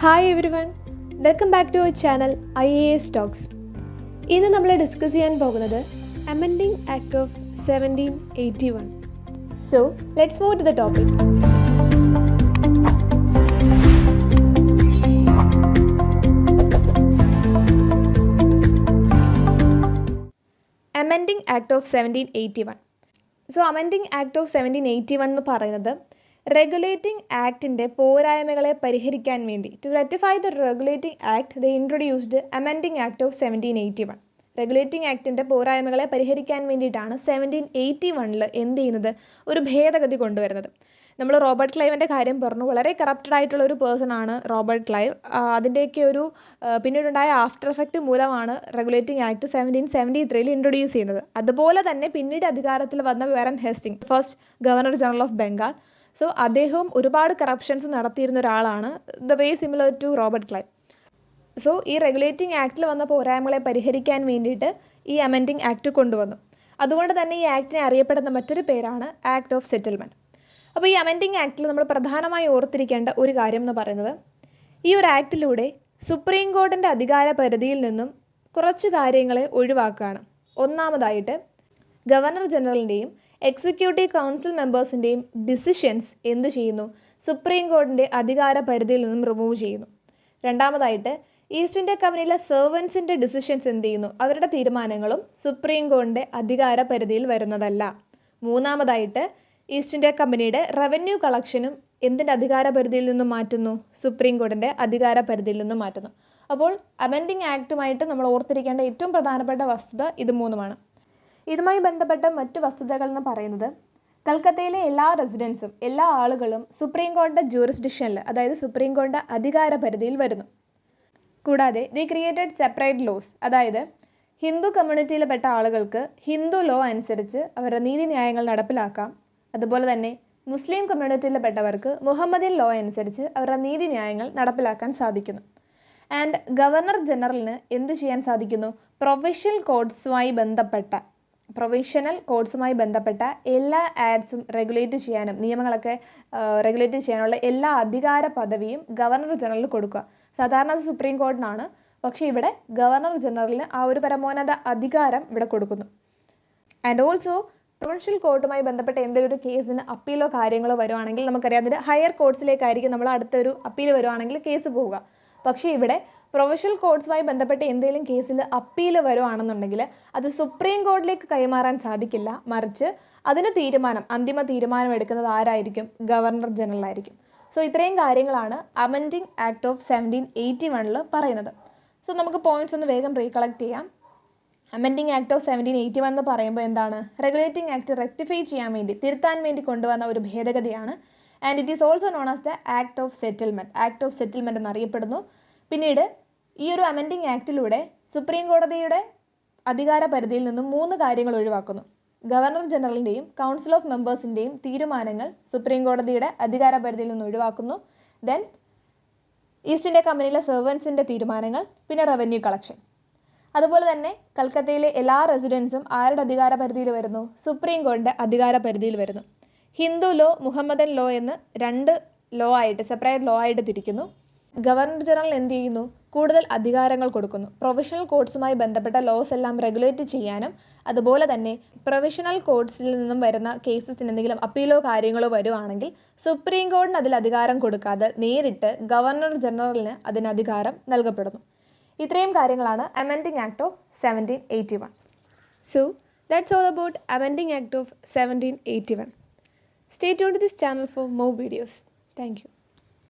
Hi everyone welcome back to our channel I A S talks ഇന്ന് നമ്മൾ discuss ചെയ്യാൻ പോകുന്നത് amending act of seventeen eighty one so let's move to the topic amending act of seventeen eighty one so amending act of seventeen eighty one എന്ന് പറയുന്നത് regulating ആക്ടിന്റെ പോരായ്മകളെ പരിഹരിക്കാൻ വേണ്ടി. To rectify the regulating act the introduced amending act of seventeen eighty one regulating ആക്ടിന്റെ പോരായ്മകളെ പരിഹരിക്കാൻ വേണ്ടിയിട്ടാണ് seventeen eighty വണ്ണിൽ എന്ത് ചെയ്യുന്നത്? ഒരു ഭേദഗതി കൊണ്ടുവരുന്നത്. നമ്മൾ റോബർട്ട് ക്ലൈവിന്റെ കാര്യം പറഞ്ഞു. വളരെ കറപ്റ്റഡ് ആയിട്ടുള്ള ഒരു പേഴ്സൺ ആണ് റോബർട്ട് ക്ലൈവ്. അതിന്റെയൊക്കെ ഒരു പിന്നീടുണ്ടായ ആഫ്റ്റർ എഫക്റ്റ് മൂലമാണ് റെഗുലേറ്റിംഗ് ആക്ട് സെവന്റീൻ സെവന്റി ത്രീയിൽ ഇൻട്രൊഡ്യൂസ് ചെയ്യുന്നത്. അതുപോലെ തന്നെ പിന്നീട് അധികാരത്തിൽ വന്ന Warren Hastings. First governor general of Bengal so അദ്ദേഹവും ഒരുപാട് കറപ്ഷൻസ് നടത്തിയിരുന്ന ഒരാളാണ്. The way similar to Robert Clive so ഈ റെഗുലേറ്റിംഗ് ആക്ടിൽ വന്ന പോരായ്മകളെ പരിഹരിക്കാൻ വേണ്ടിയിട്ട് ഈ അമെൻഡിങ് ആക്ട് കൊണ്ടുവന്നു. അതുകൊണ്ട് തന്നെ ഈ ആക്ടിനെ അറിയപ്പെടുന്ന മറ്റൊരു പേരാണ് ആക്ട് ഓഫ് സെറ്റിൽമെന്റ് അപ്പോൾ ഈ അമെൻഡിങ് ആക്ടിൽ നമ്മൾ പ്രധാനമായി ഓർത്തിരിക്കേണ്ട ഒരു കാര്യം എന്ന് പറയുന്നത് ഈ ഒരു ആക്ടിലൂടെ സുപ്രീം കോടതിന്റെ അധികാര പരിധിയിൽ നിന്നും കുറച്ച് കാര്യങ്ങളെ ഒഴിവാക്കുകയാണ്. ഒന്നാമതായിട്ട് ഗവർണർ ജനറലിന്റെയും എക്സിക്യൂട്ടീവ് കൗൺസിൽ മെമ്പേഴ്സിന്റെയും ഡിസിഷൻസ് എന്ത് ചെയ്യുന്നു? സുപ്രീം കോടതിന്റെ അധികാര പരിധിയിൽ നിന്നും റിമൂവ് ചെയ്യുന്നു. രണ്ടാമതായിട്ട് ഈസ്റ്റ് ഇന്ത്യ കമ്പനിയിലെ സെർവൻസിന്റെ ഡിസിഷൻസ് എന്ത് ചെയ്യുന്നു? അവരുടെ തീരുമാനങ്ങളും സുപ്രീം കോടതിന്റെ അധികാര പരിധിയിൽ വരുന്നതല്ല. മൂന്നാമതായിട്ട് ഈസ്റ്റ് ഇന്ത്യ കമ്പനിയുടെ റവന്യൂ കളക്ഷനും എന്തിന്റെ അധികാര പരിധിയിൽ നിന്നും മാറ്റുന്നു? സുപ്രീം കോടതിന്റെ അധികാര പരിധിയിൽ നിന്നും മാറ്റുന്നു. അപ്പോൾ അമെൻഡിങ് ആക്റ്റുമായിട്ട് നമ്മൾ ഓർത്തിരിക്കേണ്ട ഏറ്റവും പ്രധാനപ്പെട്ട വസ്തുത ഇത് മൂന്നുമാണ്. ഇതുമായി ബന്ധപ്പെട്ട മറ്റു വസ്തുതകൾ എന്ന് പറയുന്നത് കൽക്കത്തയിലെ എല്ലാ റെസിഡൻസും എല്ലാ ആളുകളും സുപ്രീം കോടതി ജൂറിസ്ഡിക്ഷനിൽ അതായത് സുപ്രീം കോടതി അധികാര പരിധിയിൽ വരുന്നു. കൂടാതെ ദി ക്രിയേറ്റഡ് സെപ്പറേറ്റ് ലോസ് അതായത് ഹിന്ദു കമ്മ്യൂണിറ്റിയിൽപ്പെട്ട ആളുകൾക്ക് ഹിന്ദു ലോ അനുസരിച്ച് അവരുടെ നീതിന്യായങ്ങൾ നടപ്പിലാക്കാം. അതുപോലെ തന്നെ മുസ്ലിം കമ്മ്യൂണിറ്റിയിൽപ്പെട്ടവർക്ക് മുഹമ്മദിൻ ലോ അനുസരിച്ച് അവരുടെ നീതിന്യായങ്ങൾ നടപ്പിലാക്കാൻ സാധിക്കുന്നു. ആൻഡ് ഗവർണർ ജനറലിന് എന്ത് ചെയ്യാൻ സാധിക്കുന്നു? പ്രൊവിഷ്യൽ കോഡ്സുമായി ബന്ധപ്പെട്ട പ്രൊവിഷണൽ കോഴ്സുമായി ബന്ധപ്പെട്ട എല്ലാ ആഡ്സും റെഗുലേറ്റ് ചെയ്യാനും നിയമങ്ങളൊക്കെ റെഗുലേറ്റ് ചെയ്യാനുള്ള എല്ലാ അധികാര പദവിയും ഗവർണർ ജനറൽ കൊടുക്കുക. സാധാരണ സുപ്രീം കോടതിനാണ് പക്ഷേ ഇവിടെ ഗവർണർ ജനറലിന് ആ ഒരു പരമോന്നത അധികാരം ഇവിടെ കൊടുക്കുന്നു. ആൻഡ് ഓൾസോ പ്രൊവിൻഷ്യൽ കോർട്ടുമായി ബന്ധപ്പെട്ട എന്തെങ്കിലും കേസിന് അപ്പീലോ കാര്യങ്ങളോ വരുവാണെങ്കിൽ നമുക്കറിയാം. അതിന്റെ ഹയർ കോർട്സിലേക്കായിരിക്കും നമ്മൾ അടുത്തൊരു അപ്പീൽ വരുവാണെങ്കിൽ കേസ് പോവുക. പക്ഷേ ഇവിടെ പ്രൊവിഷ്യൽ കോഡ്സുമായി ബന്ധപ്പെട്ട് എന്തെങ്കിലും കേസിൽ അപ്പീൽ വരുവാണെന്നുണ്ടെങ്കിൽ അത് സുപ്രീം കോടതിയിലേക്ക് കൈമാറാൻ സാധിക്കില്ല. മറിച്ച് അതിന് തീരുമാനം അന്തിമ തീരുമാനം എടുക്കുന്നത് ആരായിരിക്കും? ഗവർണർ ജനറൽ ആയിരിക്കും. സോ ഇത്രയും കാര്യങ്ങളാണ് amending act of seventeen eighty വണ്ണിൽ പറയുന്നത്. സോ നമുക്ക് പോയിന്റ്സ് ഒന്ന് വേഗം റീകളക്ട് ചെയ്യാം. Amending act of seventeen eighty one എന്ന് പറയുമ്പോൾ എന്താണ്? റെഗുലേറ്റിംഗ് ആക്ട് റെക്ടിഫൈ ചെയ്യാൻ വേണ്ടി തിരുത്താൻ വേണ്ടി കൊണ്ടുവന്ന ഒരു ഭേദഗതിയാണ് and it is also known as the act of settlement act of settlement എന്നറിയപ്പെടുന്നു. പിന്നീട് ഈ ഒരു അമെൻഡിങ് ആക്ടിലൂടെ സുപ്രീം കോടതിയുടെ അധികാര പരിധിയിൽ നിന്നും മൂന്ന് കാര്യങ്ങൾ ഒഴിവാക്കുന്നു. ഗവർണർ ജനറലിന്റെയും കൗൺസിൽ ഓഫ് മെമ്പേഴ്സിന്റെയും തീരുമാനങ്ങൾ സുപ്രീം കോടതിയുടെ അധികാര പരിധിയിൽ നിന്ന് ഒഴിവാക്കുന്നു. ദെൻ ഈസ്റ്റ് ഇന്ത്യ കമ്പനിയിലെ സെർവൻസിന്റെ തീരുമാനങ്ങൾ പിന്നെ റവന്യൂ കളക്ഷൻ അതുപോലെ തന്നെ കൽക്കത്തയിലെ എല്ലാ റെസിഡൻസും ആരുടെ അധികാര പരിധിയിൽ വരുന്നു? സുപ്രീം കോടതിയുടെ അധികാര പരിധിയിൽ വരുന്നു. ഹിന്ദു ലോ മുഹമ്മദൻ ലോ എന്ന് രണ്ട് ലോ ആയിട്ട് സെപ്പറേറ്റ് ലോ ആയിട്ട് തിരിക്കുന്നു. ഗവർണർ ജനറൽ എന്ത് ചെയ്യുന്നു? കൂടുതൽ അധികാരങ്ങൾ കൊടുക്കുന്നു. പ്രൊവിഷണൽ കോഡ്സുമായി ബന്ധപ്പെട്ട ലോസ് എല്ലാം റെഗുലേറ്റ് ചെയ്യാനും അതുപോലെ തന്നെ പ്രൊവിഷണൽ കോഡ്സിൽ നിന്നും വരുന്ന കേസസിന് എന്തെങ്കിലും അപ്പീലോ കാര്യങ്ങളോ വരുവാണെങ്കിൽ സുപ്രീം കോടതിന് അതിൽ അധികാരം കൊടുക്കാതെ നേരിട്ട് ഗവർണർ ജനറലിന് അതിന് അധികാരം നൽകപ്പെടുന്നു. ഇത്രയും കാര്യങ്ങളാണ് amending act of seventeen eighty one so that's all about amending act of seventeen eighty one Stay tuned to this channel for more videos. Thank you.